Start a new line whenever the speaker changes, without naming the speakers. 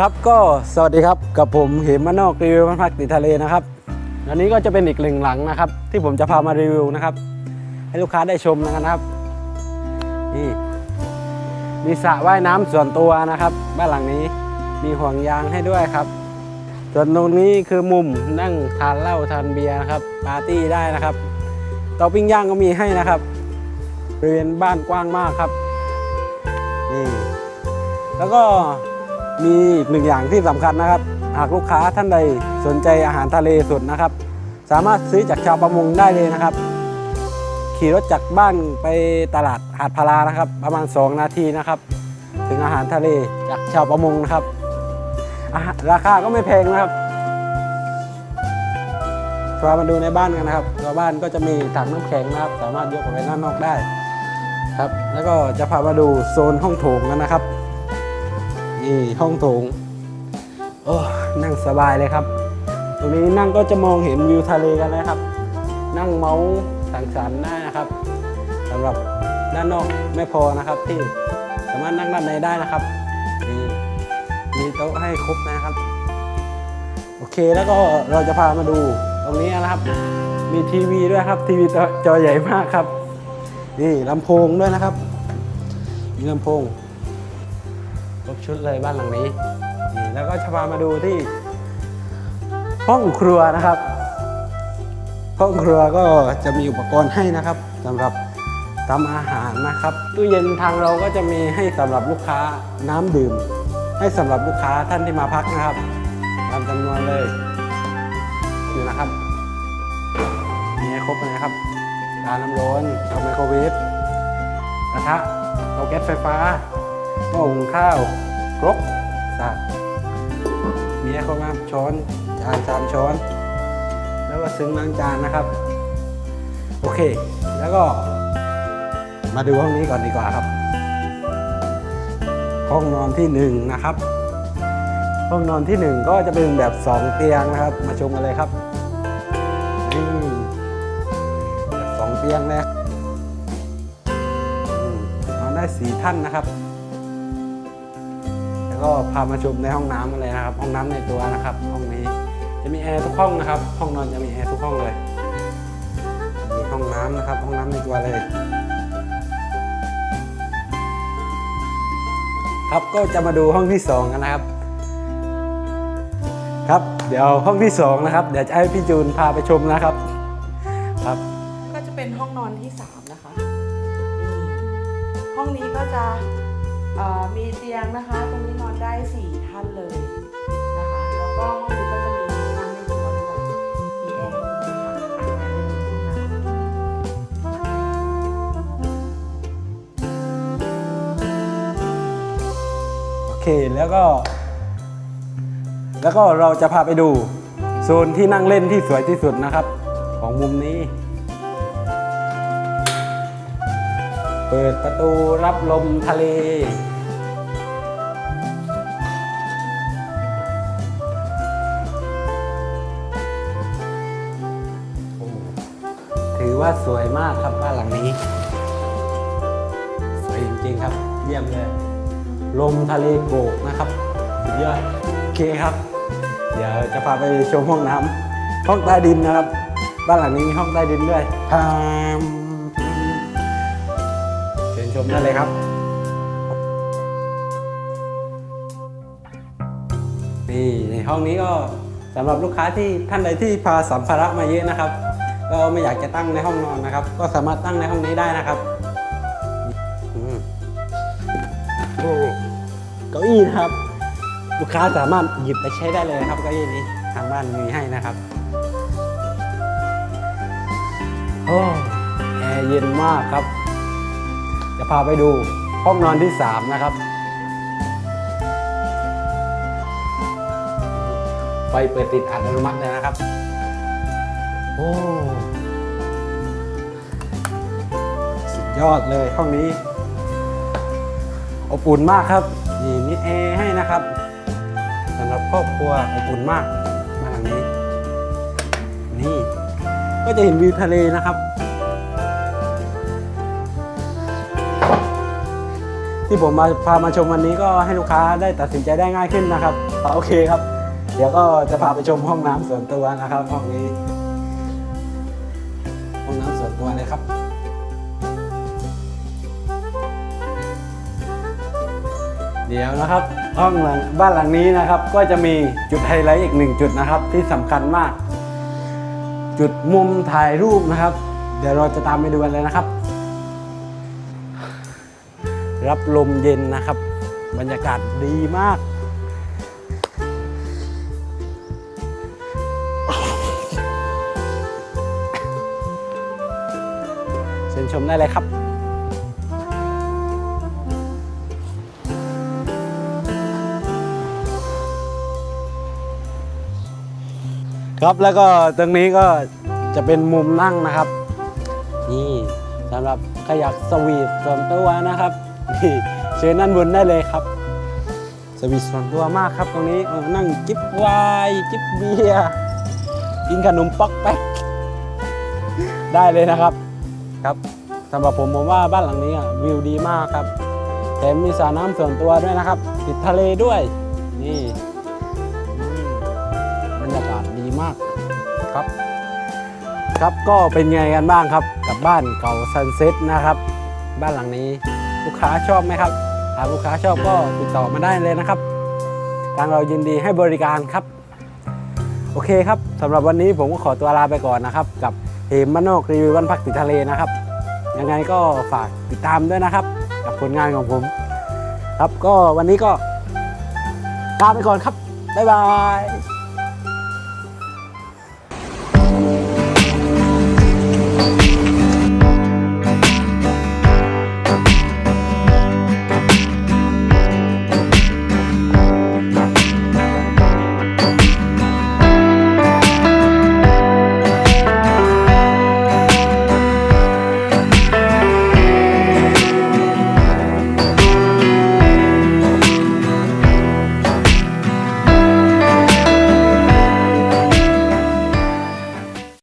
ครับก็สวัสดีครับกับผมเหมมานอกรีวิวบ้านพักติดทะเลนะครับอันนี้ก็จะเป็นอีกหนึ่งหลังนะครับ ที่ผมจะพามารีวิวนะครับ ให้ลูกค้าได้ชมนะครับนี่มีสระว่ายน้ำส่วนตัวนะครับ บ้านหลังนี้มีห่วงยางให้ด้วยครับ ส่วนตรงนี้คือมุมนั่งทานเหล้าทานเบียร์นะครับปาร์ตี้ได้นะครับเตาปิ้งย่างก็มีให้นะครับบริเวณบ้านกว้างมากครับนี่แล้วก็ มีอีกหนึ่งอย่างที่สำคัญนะครับ หากลูกค้าท่านใดสนใจอาหารทะเลสดนะครับ สามารถซื้อจากชาวประมงได้เลยนะครับ ขี่รถจากบ้านไปตลาดหาดพารานะครับ ประมาณ 2 นาทีนะครับ ถึงอาหารทะเลจากชาวประมงนะครับาาราคาก็ไม่แพงนะครับพามาดูในบ้านกันนะครับตัวบ้านก็จะมีถังน้ำแข็งนะครับ สามารถยกออกไปด้านนอกได้ครับ แล้วก็จะพามาดูโซนห้องโถงกันนะครับ นี่ห้องโถงโอ้นั่งสบายเลยครับ ตรงนี้นั่งก็จะมองเห็นวิวทะเลกันนะครับ นั่งเมาส์สังสรรค์ได้นะครับสำหรับด้านนอกไม่พอนะครับ ที่สามารถนั่งด้านในได้นะครับนี่มีโต๊ะให้ครบนะครับ โอเคแล้วก็เราจะพามาดูตรงนี้นะครับ มีทีวีด้วยครับทีวีจอใหญ่มากครับ นี่ลำโพงด้วยนะครับ มีลำโพง ครบชุดเลยบ้านหลังนี้นี่แล้วก็จะพามาดูที่ ห้องครัวนะครับ ห้องครัวก็จะมีอุปกรณ์ให้นะครับสำหรับทำอาหารนะครับตู้เย็นทางเราก็จะมีให้สำหรับลูกค้าน้ำดื่ม ให้สำหรับลูกค้าท่านที่มาพักนะครับตามจำนวนเลยนี่นะครับมีให้ครบเลยนะครับกาน้ำร้อนเตาไมโครเวฟกระทะเตาแก๊สไฟฟ้า หม้อหุงข้าวครกสากมีให้ครบครับช้อนจานสามช้อน แล้วก็ซึ้งล้างจานนะครับ โอเค แล้วก็ มาดูห้องนี้ก่อนดีกว่าครับ ห้องนอนที่หนึ่งนะครับ ห้องนอนที่หนึ่งก็จะเป็นแบบสองเตียงนะครับ มาชมกันเลยครับนี่แบบสองเตียงเลยอืมนอนได้สี่ท่านนะครับ ก็พามาชมในห้องน้ำกันเลยนะครับ ห้องน้ำในตัวนะครับ ห้องนี้จะมีแอร์ทุกห้องนะครับ ห้องนอนจะมีแอร์ทุกห้องเลยมีห้องน้ำนะครับ ห้องน้ำในตัวเลยครับก็จะมาดูห้องที่สองกันนะครับ ครับเดี๋ยวห้องที่สองนะครับ เดี๋ยวจะให้พี่จูนพาไปชมนะครับ ครับ
ก็จะเป็นห้องนอนที่ 3 นะคะนี่ห้องนี้ก็จะมีเตียงนะคะตรงนี้ ได้ 4 ท่านเลยนะคะ แล้วก็ห้องนี้ก็จะมีน้ำในตัวด้วยมีแอร์นะคะแอร์ในห้องน้
โอเคแล้วก็ แล้วก็เราจะพาไปดู โซนที่นั่งเล่นที่สวยที่สุดนะครับ ของมุมนี้ เปิดประตูรับลมทะเล ว่าสวยมากครับบ้านหลังนี้ สวยจริงๆครับ เยี่ยมเลย ลมทะเลโกกนะครับสุดยอดโอเคครับ เดี๋ยวจะพาไปชมห้องน้ำห้องใต้ดินนะครับ บ้านหลังนี้มีห้องใต้ดินด้วยพามเชิญชมได้เลยครับนี่ในห้องนี้ก็สำหรับลูกค้าที่ท่านใดที่พาสัมภาระมาเยอะนะครับ ก็ไม่อยากจะตั้งในห้องนอนนะครับ ก็สามารถตั้งในห้องนี้ได้นะครับเก้าอี้นะครับ ลูกค้าสามารถหยิบไปใช้ได้เลยนะครับเก้าอี้นี้ทางบ้านมีให้นะครับโอ้แอร์เย็นมากครับ จะพาไปดูห้องนอนที่ 3 นะครับ ไฟเปิดติดอัตโนมัติเลยนะครับ โอ้ ยอดเลยห้องนี้ อบอุ่นมากครับ นี่มีแอร์ให้นะครับสำหรับครอบครัวอบอุ่นมากบ้านหลังนี้ นี่ก็จะเห็นวิวทะเลนะครับทที่ผมมาพามาชมวันนี้ก็ให้ลูกค้าได้ตัดสินใจได้ง่ายขึ้นนะครับโอเคครับ เดี๋ยวก็จะพาไปชมห้องน้ำส่วนตัวนะครับห้องนี้ ห้องน้ำส่วนตัวเลยครับ เดี๋ยวนะครับ ห้องหลังบ้านหลังนี้นะครับ ก็จะมีจุดไฮไลท์อีกหนึ่งจุดนะครับ ที่สำคัญมาก จุดมุมถ่ายรูปนะครับ เดี๋ยวเราจะตามไปดูกันเลยนะครับ รับลมเย็นนะครับ บรรยากาศดีมากเชิญชมได้เลยครับ ครับแล้วก็ตรงนี้ก็จะเป็นมุมนั่งนะครับ นี่สำหรับใครอยากสวีทส่วนตัวนะครับนี่เชิญนั่นบนได้เลยครับสวีทส่วนตัวมากครับตรงนี้นั่งจิบไวน์จิบเบียร์กินขนมป๊อกแป๊กได้เลยนะครับครับสำหรับผมผมว่าบ้านหลังนี้วิวดีมากครับแถมมีสระน้ำส่วนตัวด้วยนะครับ ติดทะเลด้วยนี่ ครับ ครับก็เป็นไงกันบ้างครับ กับบ้านเก่าซันเซ็ตนะครับ บ้านหลังนี้ลูกค้าชอบไหมครับหากลูกค้าชอบก็ติดต่อมาได้เลยนะครับ ทางเรายินดีให้บริการครับ โอเคครับสำหรับวันนี้ผมก็ขอตัวลาไปก่อนนะครับ กับเฮมมานอกรีวิวบ้านพักติดทะเลนะครับ ยังไงก็ฝากติดตามด้วยนะครับ กับผลงานของผม ครับก็วันนี้ก็ลาไปก่อนครับ บ๊ายบาย